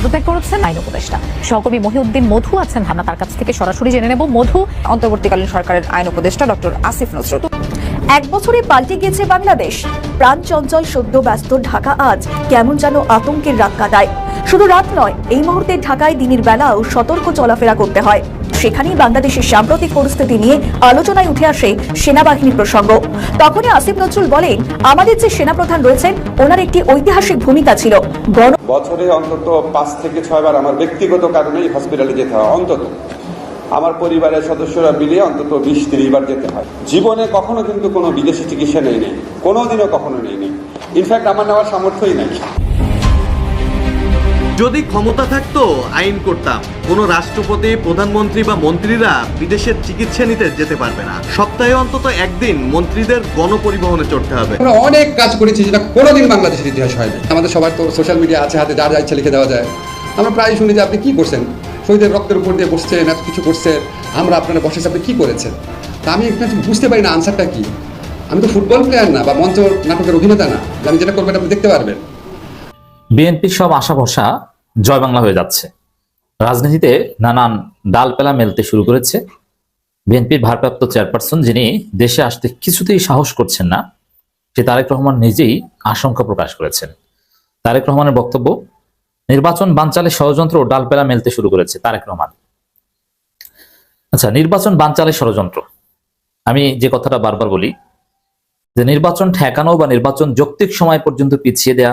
পদত্যাগ করেছেন আইন উপদেষ্টা। সহকর্মী মহিউদ্দিন মধু আছেন হানা, তার কাছ থেকে সরাসরি জেনে নেব। মধু, অন্তর্বর্তীকালীন সরকারের আইন উপদেষ্টা ডক্টর আসিফ নজরুল। এক বছরে পাল্টে গিয়েছে বাংলাদেশ। প্রাণ চঞ্চল, সদ্য ব্যস্ত ঢাকা, আজ কেমন যেন আতঙ্কের রাত কাটায়। শুধু রাত নয়, এই মুহূর্তে ঢাকায় দিনের বেলাও সতর্ক চলাফেরা করতে হয়। সেখানেই বাংলাদেশের সাম্প্রতিক পরিস্থিতি নিয়ে আলোচনায় উঠে আসে সেনাবাহিনীর প্রসঙ্গ। তখনই আসিফ নজরুল বলেন, আমাদের যে সেনাপ্রধান রয়েছেন, ওনার একটি ঐতিহাসিক ভূমিকা ছিল। বছরে অন্তত পাঁচ থেকে ছয়বার আমার ব্যক্তিগত কারণেই হসপিটালে যেতে হয়, অন্তত। আমার পরিবারের সদস্যরা মিলে অন্তত বিশ তিরিশ বার যেতে হয়। জীবনে কখনো কিন্তু কোনো বিদেশি চিকিৎসা নেই নেই, কোনোদিনও কখনো নেই নেই। ইনফ্যাক্ট আমার নেওয়ার সামর্থ্যই নাই। যদি ক্ষমতা থাকতো আইন করতাম। কোনো রাষ্ট্রপতি প্রধানমন্ত্রী বা মন্ত্রীরা বিদেশের চিকিৎসা নিতে যেতে পারবে না। সপ্তাহে অন্তত একদিন মন্ত্রীদের গণপরিবহনে চড়তে হবে। আমরা অনেক কাজ করেছি যেটা কোনোদিন বাংলাদেশের ইতিহাস হয়নি। আমাদের সবার তো সোশ্যাল মিডিয়া আছে হাতে যার যা ইচ্ছা লিখে দেওয়া যায়। আমরা প্রায় শুনি যে আপনি কি করছেন? শহীদের রক্তের উপর দিয়ে বসছেন এত কিছু করছেন। আমরা আপনারা বসেছি আপনি কি করেছেন? তা আমি একটু বুঝতে পারি না আনসারটা কি। আমি তো ফুটবল প্লেয়ার না বা মঞ্চ নাটকের অভিনেতা না। আমি যেটা করবেন আপনি দেখতে পারবেন। বিএনপির সব আশা ভরসা জয় বাংলা হয়ে যাচ্ছে। রাজনীতিতে নানান ডালপেলা মেলতে শুরু করেছে। বিএনপির ভারপ্রাপ্ত চেয়ারপারসন যিনি দেশে আসতে কিছুতেই সাহস করছেন না, সে তারেক রহমান নিজেই আশঙ্কা প্রকাশ করেছেন। তারেক রহমানের বক্তব্য, নির্বাচন বানচালে ষড়যন্ত্র ও ডালপেলা মেলতে শুরু করেছে তারেক রহমান। আচ্ছা নির্বাচন বানচালে ষড়যন্ত্র। আমি যে কথাটা বারবার বলি, যে নির্বাচন ঠেকানো বা নির্বাচন যৌক্তিক সময় পর্যন্ত পিছিয়ে দেয়া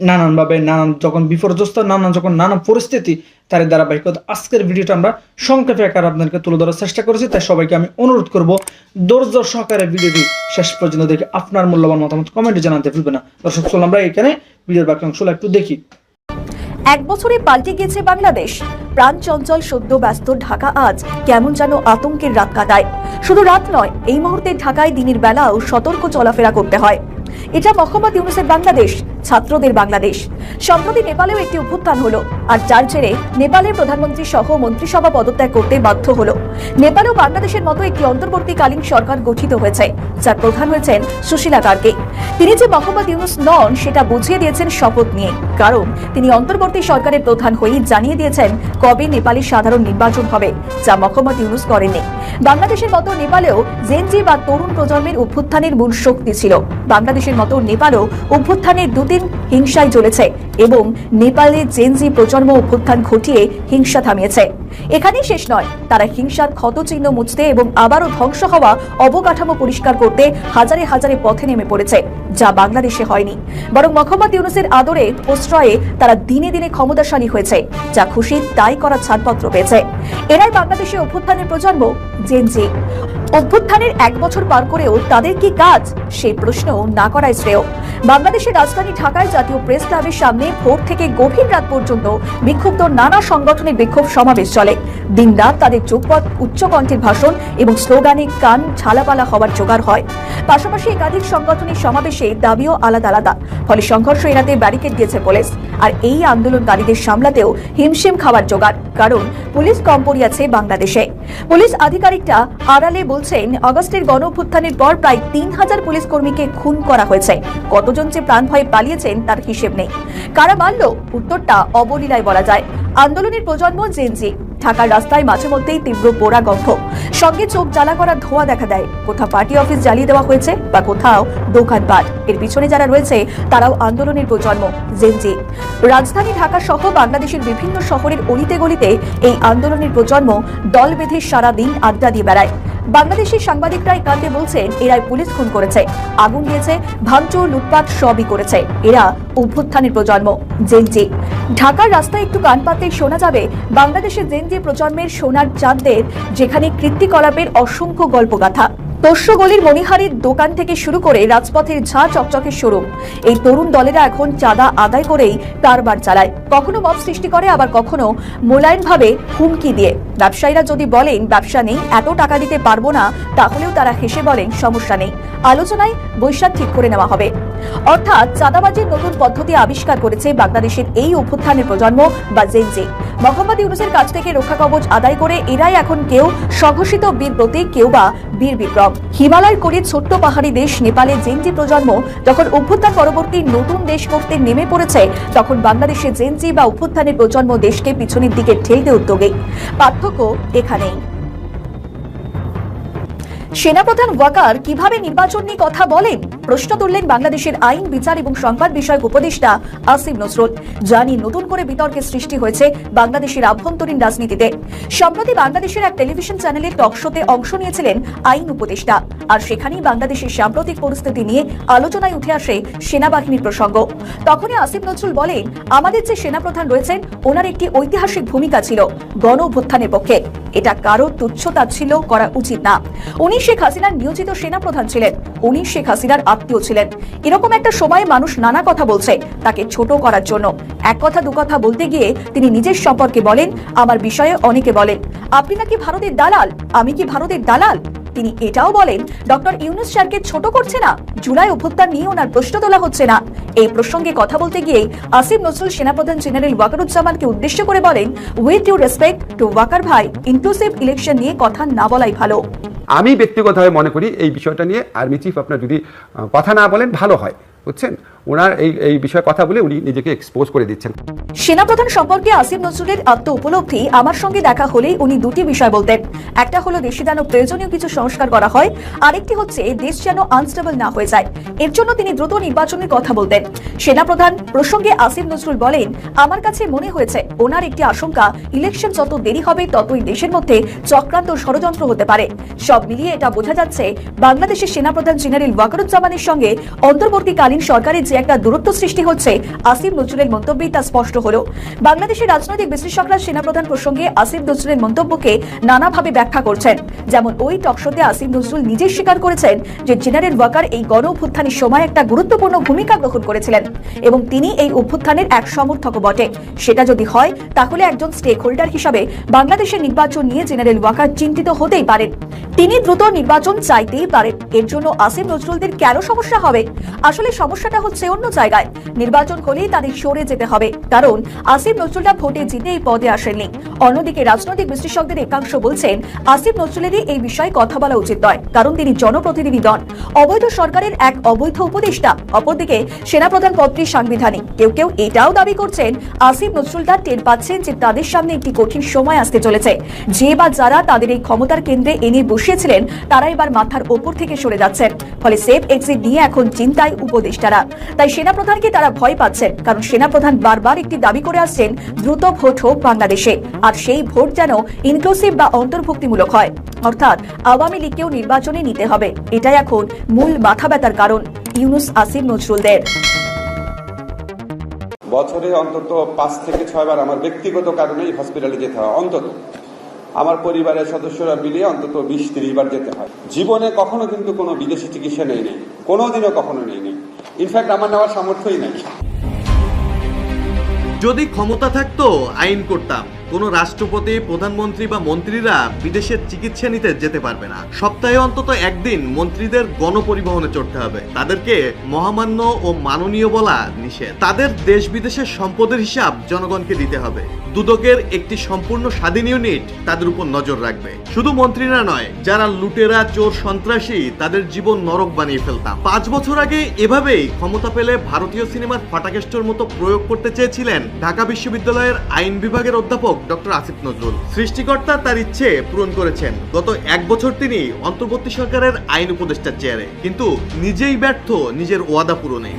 নানানভাবে নানান যখন বিপর্যস্ত, নানান যখন নানান পরিস্থিতি তার ধারাবাহিকতা। আজকের ভিডিওটা আমরা সংক্ষেপে আকার আপনাদেরকে তুলে ধরার চেষ্টা করেছি, তাই সবাইকে আমি অনুরোধ করব, ধৈর্য সহকারে ভিডিওটি শেষ পর্যন্ত দেখে আপনার মূল্যবান মতামত কমেন্টে জানাতে ভুলবেন না। দর্শক, চলুন আমরা এখানে ভিডিওর বাকি অংশগুলো একটু দেখি। এক বছরে পাল্টে গিয়েছে বাংলাদেশ। প্রাণ চঞ্চল, সদ্য ব্যস্ত ঢাকা আজ কেমন যেন আতঙ্কের রাত কাটায়। শুধু রাত নয়, এই মুহূর্তে ঢাকায় দিনের বেলাও সতর্ক চলাফেরা করতে হয়। এটা মোহাম্মদ ইউনুসের বাংলাদেশ। ছাত্রদের বাংলাদেশ। সম্প্রতি নেপালেও একটি অভ্যুত্থান হলো, আর যার জেরে নেপালের প্রধানমন্ত্রী সহ মন্ত্রিসভা পদত্যাগ করতে বাধ্য হলো। নেপালেও বাংলাদেশের মতো একটি অন্তর্বর্তীকালীন সরকার গঠিত হয়েছে, যার প্রধান হয়েছেন সুশীলা কার্কে তিনি যে মোহাম্মদ ইউনুস নন, সেটা বুঝিয়ে দিয়েছেন শপথ নিয়ে, কারণ তিনি অন্তর্বর্তী সরকারের প্রধান হয়েই জানিয়ে দিয়েছেন কবে নেপালের সাধারণ নির্বাচন হবে, যা মোহাম্মদ ইউনুস করেননি। বাংলাদেশের মতো নেপালেও জেনজি বা তরুণ প্রজন্মের অভ্যুত্থানের মূল শক্তি ছিল। বাংলাদেশের মতো নেপালও অভ্যুত্থানের দুদিন হিংসায় চলেছে এবং নেপালে জেনজি প্রজন্ম অভ্যুত্থান ঘটিয়ে হিংসা থামিয়েছে। এখানেই শেষ নয়। তারা হিংসার ক্ষতচিহ্ন মুছতে এবং আবারও ধ্বংস হওয়া অবকাঠামো পরিষ্কার করতে হাজারে হাজারে পথে নেমে পড়েছে, যা বাংলাদেশে হয়নি। বরং মোহাম্মদ ইউনুসের আদরে প্রশ্রয়ে তারা দিনে দিনে ক্ষমতাশালী হয়েছে, যা খুশি তাই করার ছাড়পত্র পেয়েছে। এরাই বাংলাদেশে অভ্যুত্থানের প্রজন্ম জেনজি অভ্যুত্থানের এক বছর পার করেও তাদের কি কাজ? সেই প্রশ্ন না করাই শ্রেয়। বাংলাদেশের রাজধানী ঢাকায় জাতীয় প্রেস ক্লাবের সামনে ভোর থেকে গভীর রাত পর্যন্ত বিক্ষুব্ধ নানা সংগঠনের বিক্ষোভ সমাবেশ চলে। দিনরাত তাদের চোখপথ উচ্চকণ্ঠের ভাষণ এবং স্লোগানে কান ঝালাপালা হওয়ার জোগাড় হয়। পাশাপাশি একাধিক সংগঠনের সমাবেশে দাবিও আলাদা আলাদা। ফলে সংঘর্ষ এড়াতে ব্যারিকেড দিয়েছে পুলিশ। আর এই আন্দোলনকারীদের সামলাতেও হিমশিম খাওয়ার জোগাড়, কারণ পুলিশ কম পড়িয়াছে বাংলাদেশে। পুলিশ আধিকারিকটা আড়ালে বলছেন, অগস্টের গণ পর প্রায় তিন হাজার পুলিশ কর্মীকে খুন করা হয়েছে। কতজন যে প্রাণ ভয়ে পালিয়েছেন তার হিসেব নেই। কারা মারল? উত্তরটা অবলীলায় বলা যায়। আন্দোলনের প্রজন্ম জেনজি। ঢাকার রাস্তায় মাঝে মধ্যেই তীব্র পোড়া গন্ধ। সঙ্গে চোখ জ্বালা করা ধোঁয়া দেখা দেয়। কোথাও পার্টি অফিস জ্বালিয়ে দেওয়া হয়েছে বা কোথাও দোকানপাট। এর পিছনে যারা রয়েছে, তারাও আন্দোলনের প্রজন্ম জেনজি রাজধানী ঢাকা সহ বাংলাদেশের বিভিন্ন শহরের অলিতে গলিতে এই আন্দোলনের প্রজন্ম দল বেঁধে সারাদিন আড্ডা দিয়ে বেড়ায়। বাংলাদেশের সাংবাদিকরা কাণ্ডে বলছেন এরাই পুলিশ খুন করেছে, আগুন দিয়েছে, ভাঙচুর, লুটপাট সবই করেছে। এরা অভ্যুত্থানের প্রজন্ম জেনজি ঢাকার রাস্তায় একটু কান পাতে শোনা যাবে বাংলাদেশের জেনজি প্রজন্মের সোনার চাঁদদের, যেখানে কৃত্তিকলাপের অসংখ্য গল্পগাথা। তস্য গলির মণিহারির দোকান থেকে শুরু করে রাজপথের ঝাঁ চকচকের শোরুম। এই তরুণ দলেরা এখন চাঁদা আদায় করেই কারবার চালায়। কখনো মব সৃষ্টি করে, আবার কখনো মোলায়েমভাবে হুমকি দিয়ে। ব্যবসায়ীরা যদি বলেন, ব্যবসা নেই, এত টাকা দিতে পারব না, তাহলেও তারা হেসে বলেন, সমস্যা নেই। আলোচনায় বৈশাখ ঠিক করে নেওয়া হবে। অর্থাৎ চাঁদাবাজির নতুন পদ্ধতি আবিষ্কার করেছে বাংলাদেশের এই অভ্যুত্থানের প্রজন্ম বা জেনজে মোহাম্মদ ইউনুসের কাছ থেকে রক্ষা কবচ আদায় করে এরাই এখন কেউ স্বঘোষিত বীর প্রতীক কেউ বা বীর বিক্রম। হিমালয় করে ছোট্ট পাহাড়ি দেশ নেপালে জেনজি প্রজন্ম যখন অভ্যুত্থান পরবর্তী নতুন দেশ করতে নেমে পড়েছে, তখন বাংলাদেশে জেনজি বা অভ্যুত্থানের প্রজন্ম দেশকে পিছনের দিকে ঠেলতে উদ্যোগে। পার্থক্য এখানেই। সেনাপ্রধান ওয়াকার কীভাবে নির্বাচন নিয়ে কথা বলেন? প্রশ্ন তুললেন বাংলাদেশের আইন, বিচার এবং সংবাদ বিষয়ক উপদেষ্টা আসিফ নজরুল নিয়ে নতুন করে বিতর্কের সৃষ্টি হয়েছে বাংলাদেশের আভ্যন্তরীণ রাজনীতিতে। সম্প্রতি বাংলাদেশের এক টেলিভিশন চ্যানেলের টক শোতে অংশ নিয়েছিলেন আইন উপদেষ্টা। আর সেখানেই বাংলাদেশের সাম্প্রতিক পরিস্থিতি নিয়ে আলোচনায় উঠে আসে সেনাবাহিনীর প্রসঙ্গ। তখনই আসিফ নজরুল বলেন, আমাদের যে সেনাপ্রধান রয়েছেন, ওনার একটি ঐতিহাসিক ভূমিকা ছিল গণ অভ্যুত্থানের পক্ষে। এটা কারও তুচ্ছতা ছিল করা উচিত না। উনি শেখ হাসিনার নিয়োজিত সেনাপ্রধান ছিলেন। উনি শেখ হাসিনার আত্মীয় ছিলেন। এরকম একটা সময়ে মানুষ নানা কথা বলছে, তাকে ছোট করার জন্য। এক কথা, দু কথা বলতে গিয়ে তিনি নিজের সম্পর্কে বলেন, আমার বিষয়ে অনেকে বলেন, আপনি নাকি ভারতের দালাল? আমি কি ভারতের দালাল? তিনি এটাও বলেন, ডক্টর ইউনুস স্যারকে ছোট করছে না, জুলাই অভ্যুত্থান নিয়ে ওনার প্রশ্ন তোলা হচ্ছে না। এই প্রসঙ্গে কথা বলতে গিয়েই আসিফ নজরুল সেনাপ্রধান জেনারেল ওয়াকারুজ্জামানকে উদ্দেশ্য করে বলেন with you respect to Waker ভাই ইনক্লুসিভ ইলেকশন নিয়ে কথা না বলাই ভালো। আমি ব্যক্তিগতভাবে মনে করি এই বিষয়টা নিয়ে আর্মি চিফ আপনার যদি কথা না বলেন, ভালো হয়, বুঝছেন? ওনার এই এই বিষয়ে কথা বলে উনি নিজেকে এক্সপোজ করে দিচ্ছেন। সেনাপ্রধান সম্পর্কে আসিফ নজরুলের আত্ম উপলব্ধি আমার সঙ্গে দেখা হলেই উনি দুটি বিষয় বলতেন। একটা হলো দেশে যেন প্রয়োজনীয় কিছু সংস্কার করা হয়, আরেকটি হচ্ছে দেশ যেন আনস্টেবল না হয়ে যায়। এর জন্য তিনি দ্রুত নির্বাচনের কথা বলতেন। সেনাপ্রধান প্রসঙ্গে আসিফ নজরুল বলেন, আমার কাছে মনে হয়েছে, ওনার একটি আশঙ্কা ইলেকশন যত দেরি হবে ততই দেশের মধ্যে চক্রান্ত ষড়যন্ত্র হতে পারে। সব মিলিয়ে এটা বোঝা যাচ্ছে, বাংলাদেশের সেনাপ্রধান জেনারেল ওয়াকারুজ্জামানের সঙ্গে অন্তর্বর্তীকালীন সরকারের যে একটা দূরত্ব সৃষ্টি হচ্ছে। আসিফ নজরুলের মন্তব্যেই তা স্পষ্ট হলো। বাংলাদেশের রাজনৈতিক বিশ্লেষকরা সেনাপ্রধান প্রসঙ্গে আসিফ নজরুলের মন্তব্যকে নানাভাবে ব্যাখ্যা করছেন। যেমন ওই টকশোতে আসিফ নজরুল নিজেই স্বীকার করেছেন যে জেনারেল ওয়াকার এই গণ অভ্যুত্থানের সময় একটা গুরুত্বপূর্ণ ভূমিকা গ্রহণ করেছিলেন এবং তিনি এই অভ্যুত্থানের এক সমর্থকও বটে। সেটা যদি হয়, তাহলে একজন স্টেক হোল্ডার হিসাবে বাংলাদেশের নির্বাচন নিয়ে জেনারেল ওয়াকার চিন্তিত হতেই পারেন। তিনি দ্রুত নির্বাচন চাইতেই পারেন। এর জন্য আসিফ নজরুলদের কেন সমস্যা হবে? আসলে সমস্যাটা হচ্ছে অন্য জায়গায়। নির্বাচন হলেই তাদের সরে যেতে হবে। কারণ আসিফ নজরুলরা ভোটে জিতে এই পদে আসেননি। অন্যদিকে রাজনৈতিক বিশ্লেষকদের একাংশ বলছেন, আসিফ নজরুলেরই এই বিষয়ে কথা বলা উচিত নয়, কারণ তিনি জনপ্রতিনিধি নন। অবৈধ সরকারের এক অবৈধ উপদেষ্টা। অপরদিকে সেনাপ্রধান পদটি সাংবিধানিক। কেউ কেউ এটাও দাবি করছেন, আসিফ নজরুলরা টের পাচ্ছেন যে তাদের সামনে একটি কঠিন সময় আসতে চলেছে। যে বা যারা তাদের এই ক্ষমতার কেন্দ্রে এনে বসিয়েছিলেন, তারা এবার মাথার ওপর থেকে সরে যাচ্ছেন। ফলে সেফ এক্সিট নিয়ে এখন চিন্তায় উপদেষ্টারা। তাই সেনাপ্রধানকে তারা ভয় পাচ্ছেন, কারণ সেনাপ্রধান বারবার একটি দাবি করে আসছেন, দ্রুত ভোট হোক বাংলাদেশে। আর সেই ভোট যেন ইনক্লুসিভ বা অন্তর্ভুক্তিমূলক হয়। অর্থাৎ আওয়ামী লীগকেও নির্বাচনে নিতে হবে। এটাই এখন মূল মাথা ব্যথার কারণ। ইউনুস আসিফ নজরুলদের বছরে অন্তত পাঁচ থেকে ছয়বার আমার ব্যক্তিগত কারণেই হসপিটালে যেতে হয়, অন্তত। আমার পরিবারের সদস্যরা মিলিয়ে অন্তত বিশ ত্রিশ বার যেতে হয়। জীবনে কখনো কিন্তু কোনো বিদেশি চিকিৎসা নেই নেই কোনোদিনও কখনো নেই নেই ইনফ্যাক্ট আমার নেওয়ার সামর্থ্যই নাই। যদি ক্ষমতা থাকতো আইন করতাম। কোন রাষ্ট্রপতি, প্রধানমন্ত্রী বা মন্ত্রীরা বিদেশের চিকিৎসা নিতে যেতে পারবে না। সপ্তাহে অন্তত একদিন মন্ত্রীদের গণপরিবহনে চড়তে হবে। তাদেরকে মহামান্য ও মাননীয় বলা নিষেধ। তাদের দেশ বিদেশের সম্পদের হিসাব জনগণকে দিতে হবে। দুদকের একটি সম্পূর্ণ স্বাধীন ইউনিট তাদের উপর নজর রাখবে। শুধু মন্ত্রীরা নয়, যারা লুটেরা, চোর, সন্ত্রাসী, তাদের জীবন নরক বানিয়ে ফেলতাম। পাঁচ বছর আগে এভাবেই ক্ষমতা পেলে ভারতীয় সিনেমার ফাটাকেষ্টর মতো প্রয়োগ করতে চেয়েছিলেন ঢাকা বিশ্ববিদ্যালয়ের আইন বিভাগের অধ্যাপক ডক্টর আসিফ নজরুল। সৃষ্টিকর্তা তার ইচ্ছে পূরণ করেছেন। গত এক বছর তিনি অন্তর্বর্তী সরকারের আইন উপদেষ্টার চেয়ারে। কিন্তু নিজেই ব্যর্থ নিজের ওয়াদা পূরণে।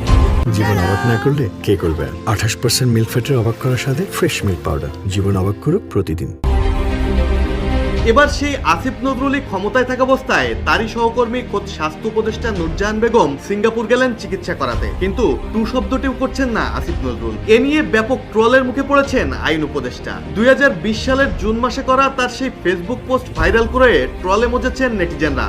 জীবন অবাক না করলে কে করবে? আঠাশ পার্সেন্ট মিল্ক ফ্যাটের অবাক করার সাথে ফ্রেশ মিল্ক পাউডার জীবন অবাক করুক প্রতিদিন। এবার সেই আসিফ নজরুলই ক্ষমতায় থাকা অবস্থায় তারই সহকর্মী খোদ স্বাস্থ্য উপদেষ্টা নুরজাহান বেগম সিঙ্গাপুর গেলেন চিকিৎসা করাতে। কিন্তু টু শব্দটিও করছেন না আসিফ নজরুল। এ নিয়ে ব্যাপক ট্রলের মুখে পড়েছেন আইন উপদেষ্টা। দুই হাজার বিশ সালের জুন মাসে করা তার সেই ফেসবুক পোস্ট ভাইরাল করে ট্রলে মজেছেন নেটিজেনরা।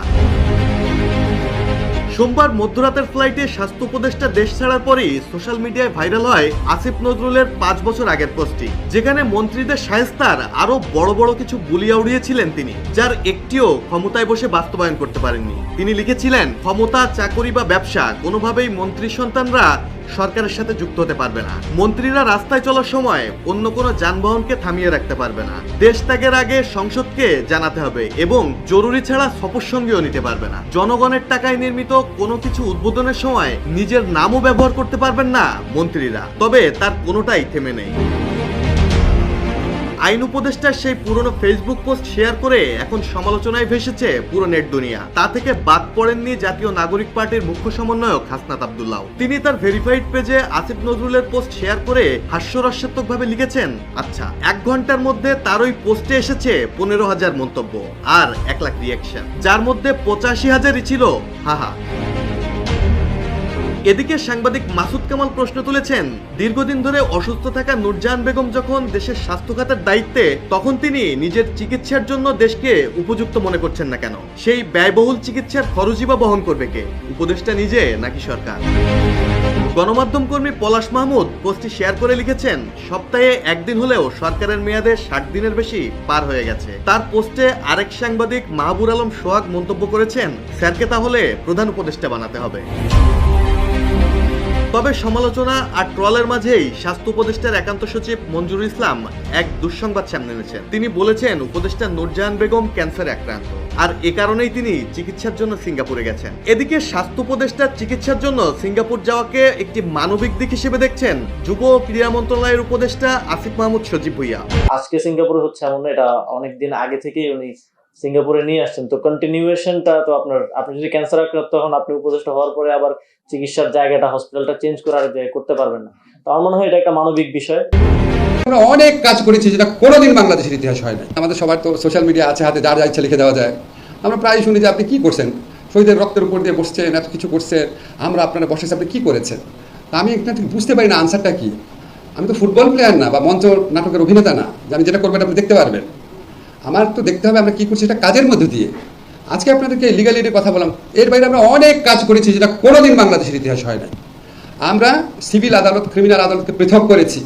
সোমবার মধ্যরাতের ফ্লাইটে স্বাস্থ্য উপদেষ্টা দেশ ছাড়ার পরই সোশ্যাল মিডিয়ায় ভাইরাল হয় আসিফ নজরুলের পাঁচ বছর আগের পোস্টটি, যেখানে মন্ত্রীদের সায়স্তার আরও বড় বড় কিছু বুলিয়া উড়িয়েছিলেন তিনি, যার একটিও ক্ষমতায় বসে বাস্তবায়ন করতে পারেননি। তিনি লিখেছিলেন, ক্ষমতা, চাকরি বা ব্যবসা, কোনোভাবেই মন্ত্রী সন্তানরা সরকারের সাথে যুক্ত হতে পারবে না। মন্ত্রীরা রাস্তায় চলার সময় অন্য কোনো যানবাহনকে থামিয়ে রাখতে পারবে না। দেশ ত্যাগের আগে সংসদকে জানাতে হবে এবং জরুরি ছাড়া সফর সঙ্গেও নিতে পারবে না। জনগণের টাকায় নির্মিত কোনো কিছু উদ্বোধনের সময় নিজের নামও ব্যবহার করতে পারবেন না মন্ত্রীরা। তবে তার কোনোটাই থেমে নেই। আইন উপদেষ্টার সেই পুরনো ফেসবুক পোস্ট শেয়ার করে এখন সমালোচনায় ভেসেছে পুরো নেট দুনিয়া। তা থেকে বাদ পড়েননি জাতীয় নাগরিক পার্টির মুখ্য সমন্বয়ক হাসনাত আব্দুল্লাহ। তিনি তার ভেরিফাইড পেজে আসিফ নজরুলের পোস্ট শেয়ার করে হাস্যরসাত্মক ভাবে লিখেছেন আচ্ছা এক ঘণ্টার মধ্যে তার ওই পোস্টে এসেছে পনেরো হাজার মন্তব্য আর এক লাখ রিয়াকশন যার মধ্যে পঁচাশি হাজারই ছিল, হাহা। এদিকে সাংবাদিক মাসুদ কামাল প্রশ্ন তুলেছেন, দীর্ঘদিন ধরে অসুস্থ থাকা নূরজাহান বেগম যখন দেশের স্বাস্থ্য খাতের দায়িত্বে, তখন তিনি নিজের চিকিৎসার জন্য দেশকে উপযুক্ত মনে করছেন না কেন? সেই ব্যয়বহুল চিকিৎসার খরচই বা বহন করবে কে? উপদেষ্টা নিজে নাকি সরকার? গণমাধ্যম কর্মী পলাশ মাহমুদ পোস্টটি শেয়ার করে লিখেছেন, সপ্তাহে একদিন হলেও সরকারের মেয়াদে ষাট দিনের বেশি পার হয়ে গেছে। তার পোস্টে আরেক সাংবাদিক মাহবুর আলম সোহাগ মন্তব্য করেছেন, স্যারকে তাহলে প্রধান উপদেষ্টা বানাতে হবে। তবে সমালোচনা আর ট্রলের মাঝেই স্বাস্থ্য উপদেষ্টার একান্ত সচিব মঞ্জুরুল ইসলাম এক দুঃসংবাদ সামনে এনেছেন। তিনি বলেছেন, উপদেষ্টা নূরজাহান বেগম ক্যান্সারে আক্রান্ত। আর এ কারণেই তিনি চিকিৎসার জন্য সিঙ্গাপুরে গেছেন। এদিকে স্বাস্থ্য উপদেষ্টার চিকিৎসার জন্য সিঙ্গাপুর যাওয়াকে একটি মানবিক দিক হিসেবে দেখছেন যুব ক্রীড়া মন্ত্রণালয়ের উপদেষ্টা আসিফ মাহমুদ সজীব ভুইয়া। আজকে সিঙ্গাপুরে হচ্ছে এমন, এটা অনেক দিন আগে থেকেই উনি সিঙ্গাপুরে নিয়ে আসছেন। তো কন্টিনিউয়েশনটা তো আপনার, আপনি যদি ক্যান্সার আক্রান্ত হন, আপনি উপদেষ্টা হওয়ার পরে আবার চিকিৎসার জায়গাটা হসপিটালটা চেঞ্জ করে আর যে করতে পারবেন না। তো আমার মনে হয় এটা একটা মানবিক বিষয়। আমরা অনেক কাজ করেছি যেটা কোনোদিন বাংলাদেশের ইতিহাস হয় না আমাদের সবার তো সোশ্যাল মিডিয়া আছে, হাতে যার যা ইচ্ছা লিখে দেওয়া যায়। আমরা প্রায় শুনি যে আপনি কি করছেন? শহীদের রক্তের উপর দিয়ে বসছেন, এত কিছু করছেন, আমরা আপনারা বসেছি আপনি কি করেছেন? তা আমি একটা ঠিক বুঝতে পারি না আনসারটা কি। আমি তো ফুটবল প্লেয়ার না বা মঞ্চ নাটকের অভিনেতা না, যে আমি যেটা করবেন আপনি দেখতে পারবেন। আমার তো দেখতে হবে আমরা কি করছি এটা কাজের মধ্যে দিয়ে। আজকে আপনাদেরকে লিগালিটির কথা বললাম। এর বাইরে আমরা অনেক কাজ করেছি যেটা কোনোদিন বাংলাদেশের ইতিহাস হয় না আমরা সিভিল আদালত ক্রিমিনাল আদালতকে পৃথক করেছি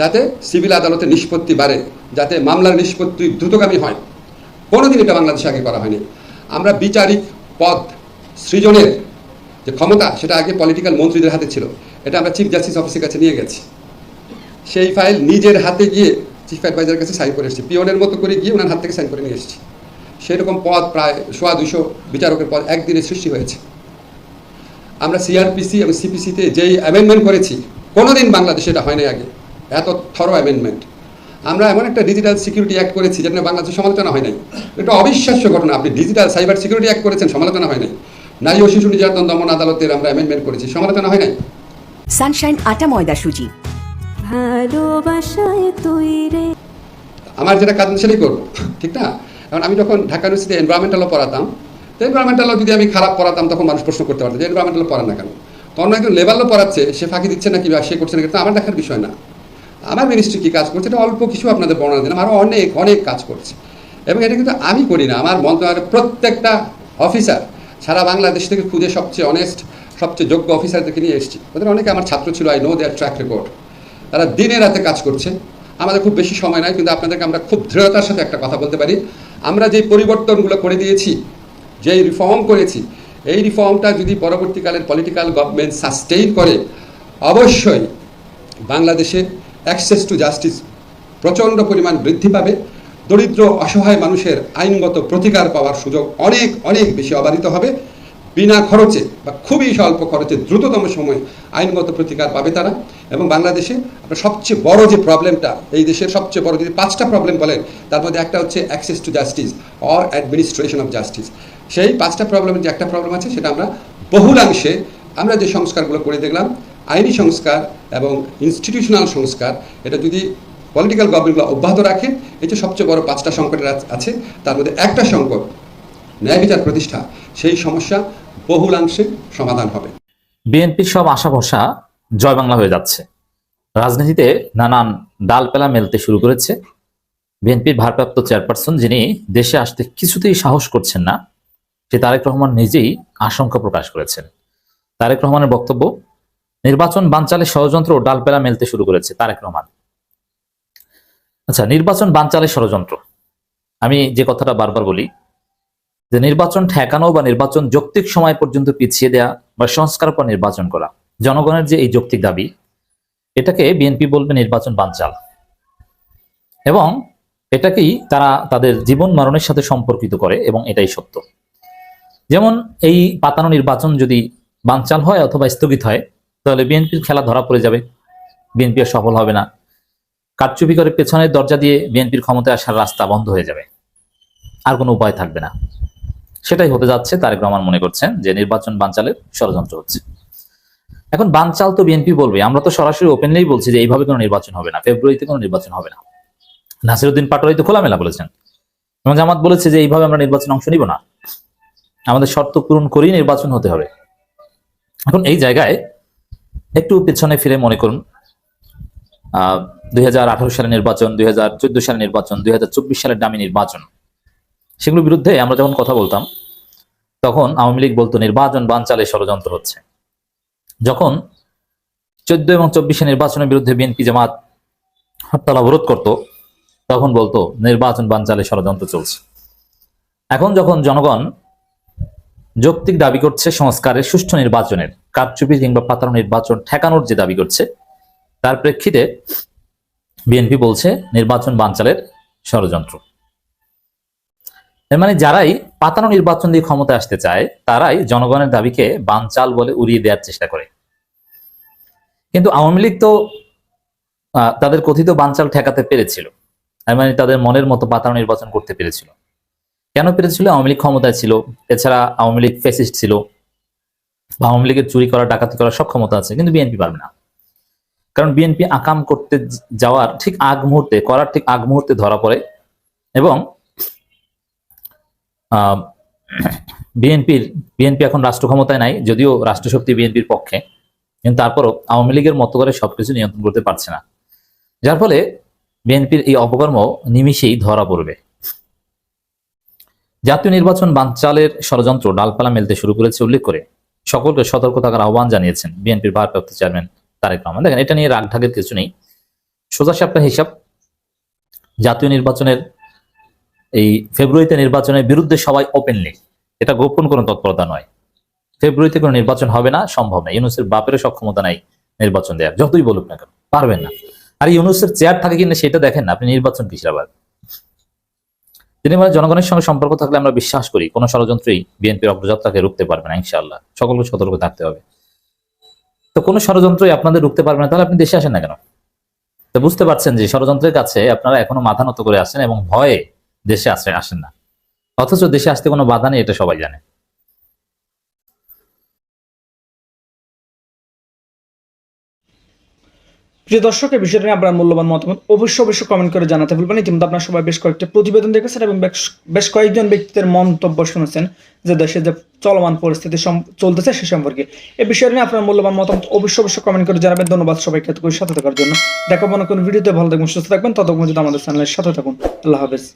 যাতে সিভিল আদালতের নিষ্পত্তি বাড়ে, যাতে মামলার নিষ্পত্তি দ্রুতগামী হয়। কোনোদিন এটা বাংলাদেশে আগে করা হয়নি। আমরা বিচারিক পদ, সৃজনের যে ক্ষমতা, সেটা আগে পলিটিক্যাল মন্ত্রীদের হাতে ছিল। এটা আমরা চিফ জাস্টিস অফিসের কাছে নিয়ে গেছি। সেই ফাইল নিজের হাতে গিয়ে চিফ অ্যাডভাইজারের কাছে সাইন করে এসেছি। পিওনের মতো করে গিয়ে ওনার হাত থেকে সাইন করে নিয়ে এসেছি। সেরকম পদ প্রায় সোয়া দুশো বিচারকের পদ একদিনে সৃষ্টি হয়েছে। আমরা সিআরপিসি এবং সিপিসিতে যেই অ্যামেন্ডমেন্ট করেছি কোনোদিন বাংলাদেশে এটা হয়নি আগে। এত থরো অ্যামেন্ডমেন্ট আমরা এমন একটা ডিজিটাল সিকিউরিটি অ্যাক্ট করেছি যেটা বাংলাদেশে সমালোচনা হয় নাই। এটা অবিশ্বাস্য ঘটনা আপনি ডিজিটাল সাইবার সিকিউরিটি অ্যাক্ট করেছেন সমালোচনা হয় নাই। নারী ও শিশু নির্যাতন দমন আদালতের আমরা অ্যামেন্ডমেন্ট করেছি সমালোচনা হয় নাই। সানশাইন আটা ময়দা সুজি। ভালোবাসায় তৈরে। আমার যেটা কাজ সেটাই করব ঠিক না? কারণ আমি যখন ঢাকা ইউনিভার্সিটি এনভায়রনমেন্টালও পড়াতাম, তো এনভায়রনমেন্টালও যদি আমি খারাপ পড়াতাম, তখন মানুষ প্রশ্ন করতে পারতো যে এনভায়রনমেন্টাল পড়ান না কেন? তো অন্য একজন লেভেলও পড়াচ্ছে, সে ফাঁকি দিচ্ছে নাকি বা সে করছে না কিন্তু আমার দেখার বিষয় না। আমার মিনিস্ট্রি কী কাজ করছে? এটা অল্প কিছু আপনাদের বর্ণনা দিলাম। আরও অনেক অনেক কাজ করছে। এবং এটা কিন্তু আমি করি না। আমার মন্ত্রণালয়ের প্রত্যেকটা অফিসার সারা বাংলাদেশ থেকে খুঁজে সবচেয়ে অনেস্ট সবচেয়ে যোগ্য অফিসারদেরকে নিয়ে এসেছি। ওদের অনেকে আমার ছাত্র ছিল I know their track record তারা দিনে রাতে কাজ করছে। আমাদের খুব বেশি সময় নাই, কিন্তু আপনাদেরকে আমরা খুব দৃঢ়তার সাথে একটা কথা বলতে পারি। আমরা যে পরিবর্তনগুলো করে দিয়েছি, যেই রিফর্ম করেছি, এই রিফর্মটা যদি পরবর্তীকালের পলিটিক্যাল গভর্নমেন্ট সাস্টেইন করে, অবশ্যই বাংলাদেশে অ্যাক্সেস টু জাস্টিস প্রচণ্ড পরিমাণ বৃদ্ধি পাবে। দরিদ্র, অসহায় মানুষের আইনগত প্রতিকার পাওয়ার সুযোগ অনেক অনেক বেশি অবারিত হবে। বিনা খরচে বা খুবই স্বল্প খরচে দ্রুততম সময়ে আইনগত প্রতিকার পাবে তারা। এবং বাংলাদেশে আপনার সবচেয়ে বড় যে প্রবলেমটা, এই দেশের সবচেয়ে বড় যদি পাঁচটা প্রবলেম বলেন, তার মধ্যে একটা হচ্ছে access to justice or administration of justice সেই পাঁচটা প্রবলেমের যে একটা প্রবলেম আছে, সেটা আমরা বহুলাংশে আমরা যে সংস্কারগুলো করে দেখলাম, আইনি সংস্কার এবং ইনস্টিটিউশনাল সংস্কার, এটা যদি পলিটিক্যাল গভর্নমেন্টগুলো অব্যাহত রাখে, এই যে সবচেয়ে বড় পাঁচটা সংকটের আছে, তার মধ্যে একটা সংকট, ন্যায় বিচার প্রতিষ্ঠা, সেই সমস্যা বহুলাংশে সমাধান হবে। বিএনপির সব আশা ভরসা জয় বাংলা হয়ে যাচ্ছে। রাজনীতিতে নানান ডালপেলা মেলতে শুরু করেছে। বিএনপির ভারপ্রাপ্ত চেয়ারপারসন যিনি দেশে আসতে কিছুতেই সাহস করছেন না, সে তারেক রহমান নিজেই আশঙ্কা প্রকাশ করেছেন। তারেক রহমানের বক্তব্য, নির্বাচন বানচালে ষড়যন্ত্র ডালপেলা মেলতে শুরু করেছে তারেক রহমান। আচ্ছা নির্বাচন বানচালে ষড়যন্ত্র। আমি যে কথাটা বারবার বলি যে নির্বাচন ঠেকানো বা নির্বাচন যৌক্তিক সময় পর্যন্ত পিছিয়ে দেয়া বা সংস্কার পর নির্বাচন করা, জনগণের যে এই যৌক্তিক দাবি, এটাকে বিএনপি বলবে নির্বাচন বানচাল। এবং এটাকেই তারা তাদের জীবন মরণের সাথে সম্পর্কিত করে এবং এটাই সত্য। যেমন এই পাতানো নির্বাচন যদি বানচাল হয় অথবা স্থগিত হয়, তাহলে বিএনপির খেলা ধরা পড়ে যাবে। বিএনপি আর সফল হবে না। কারচুপি করে পেছনের দরজা দিয়ে বিএনপির ক্ষমতায় আসার রাস্তা বন্ধ হয়ে যাবে। আর কোনো উপায় থাকবে না। সেটাই হতে যাচ্ছে, তারেক রহমান মনে করছেন যে নির্বাচন বানচালের ষড়যন্ত্র হচ্ছে। এখন বানচাল তো বিএনপি বলবে, আমরা তো সরাসরি ওপেনলি বলছি যে এইভাবে কোনো নির্বাচন হবে না, ফেব্রুয়ারিতে কোনো নির্বাচন হবে না। নাসিরুদ্দিন পাটোয়ারি তো খোলামেলা বলেছেন। এবং জামাত বলেছে যে এইভাবে আমরা নির্বাচন অংশ নিব না। আমাদের শর্ত পূরণ করেই নির্বাচন হতে হবে। এখন এই জায়গায় একটু পেছনে ফিরে মনে করুন। আহ, দুই সালের নির্বাচন, দুই সালের নির্বাচন, দুই হাজার চব্বিশ সালের দামি নির্বাচন। সেগুলোর বিরুদ্ধে আমরা যখন কথা বলতাম, তখন আওয়ামী লীগ বলতো, নির্বাচন বানচালে ষড়যন্ত্র হচ্ছে। যখন চোদ্দ এবং চব্বিশে নির্বাচনের বিরুদ্ধে বিএনপি জামাত হরতাল অবরোধ করত, তখন বলতো, নির্বাচন বানচালে ষড়যন্ত্র চলছে। এখন যখন জনগণ যৌক্তিক দাবি করছে সংস্কারের, সুষ্ঠু নির্বাচনের, কারচুপি কিংবা পাতানো নির্বাচন ঠেকানোর যে দাবি করছে, তার প্রেক্ষিতে বিএনপি বলছে, নির্বাচন বানচালের ষড়যন্ত্র। এর মানে যারাই পাতানো নির্বাচন দিয়ে ক্ষমতা আসতে চায়, তারাই জনগণের দাবিকে বানচাল বলে উড়িয়ে দেওয়ার চেষ্টা করে। কিন্তু আওয়ামী লীগ তো তাদের কথিত বানচাল ঠেকাতে পেরেছিল। এর মানে তাদের মনের মতো পাতানো নির্বাচন করতে পেরেছিল। কেন পেরেছিল? আওয়ামী লীগ ক্ষমতায় ছিল। এছাড়া আওয়ামী লীগ ফেসিস্ট ছিল। বা আওয়ামী লীগের চুরি করা, ডাকাতি করার সব ক্ষমতা আছে, কিন্তু বিএনপি পারবে না। কারণ বিএনপি আকাম করতে যাওয়ার ঠিক আগ মুহূর্তে, করার ঠিক আগ মুহূর্তে ধরা পড়ে এবং বিএনপির, বিএনপি এখন রাষ্ট্র ক্ষমতায় নাই, যদিও রাষ্ট্রশক্তি বিএনপির পক্ষে। কিন্তু তারপরও আওয়ামী লীগের মতো করে সবকিছু নিয়ন্ত্রণ করতে পারছে না। যার ফলে বিএনপির এই অপকর্ম নিমিশেই ধরা পড়বে। জাতীয় নির্বাচন বানচালের ষড়যন্ত্র ডালপালা মেলতে শুরু করেছে উল্লেখ করে। সকলকে সতর্ক থাকার আহ্বান জানিয়েছেন বিএনপির ভারপ্রাপ্ত চেয়ারম্যান তারেক রহমান। দেখেন, এটা নিয়ে রাগ ঢাকের কিছু নেই। সোজা সাপটা হিসাব। জাতীয় নির্বাচনের এই ফেব্রুয়ারিতে নির্বাচনের বিরুদ্ধে সবাই ওপেনলি এটা গোপন কোনো তৎপরতা নয়। ফেব্রুয়ারিতে কোনো নির্বাচন হবে না, সম্ভব না ইউনুসের বাপেরও সক্ষমতা নাই নির্বাচন দেওয়ার যতই বলুক না কেন, পারবেন না। আর ইউনুসের চেয়ার থাকে কিনা সেটা দেখেন না, আপনি নির্বাচন কিসের আবার? তিনি মানে জনগণের সঙ্গে সম্পর্ক থাকলে আমরা বিশ্বাস করি, কোনো ষড়যন্ত্রই বিএনপির অগ্রযাত্রাকে রুখতে পারবে না, ইনশাআল্লাহ। সকলকে সতর্ক থাকতে হবে। তো কোনো ষড়যন্ত্রই আপনাদের রুখতে পারবে না, তাহলে আপনি দেশে আসেন না কেন? তো বুঝতে পারছেন যে ষড়যন্ত্রের কাছে আপনারা এখনও মাথা নত করে আসেন এবং ভয়ে দেশে আসে আসেন না। অথচ দেশে আসতে কোনো বাধা নেই, এটা সবাই জানে। প্রিয় দর্শক এই বিষয়টা নিয়ে আপনার মূল্যবান মতামত অবশ্যই অবশ্যই কমেন্ট করে জানাতে ভুলবেন ইতিমধ্যে আপনার সবাই বেশ কয়েকটা প্রতিবেদন দেখেছেন এবং বেশ- কয়েকজন ব্যক্তিদের মন্তব্য শুনেছেন যে দেশে যে চলমান পরিস্থিতি চলতেছে সে সম্পর্কে। এই বিষয়টা নিয়ে আপনার মূল্যবান মতামত অবশ্যই অবশ্যই কমেন্ট করে জানাবেন। ধন্যবাদ সবাইকে সাথে থাকার জন্য। দেখা কোনো কোনো ভিডিওতে। ভালো থাকবেন, সুস্থ থাকবেন। ততক্ষণ যদি আমাদের চ্যানেলের সাথে থাকুন। আল্লাহ হাফেজ।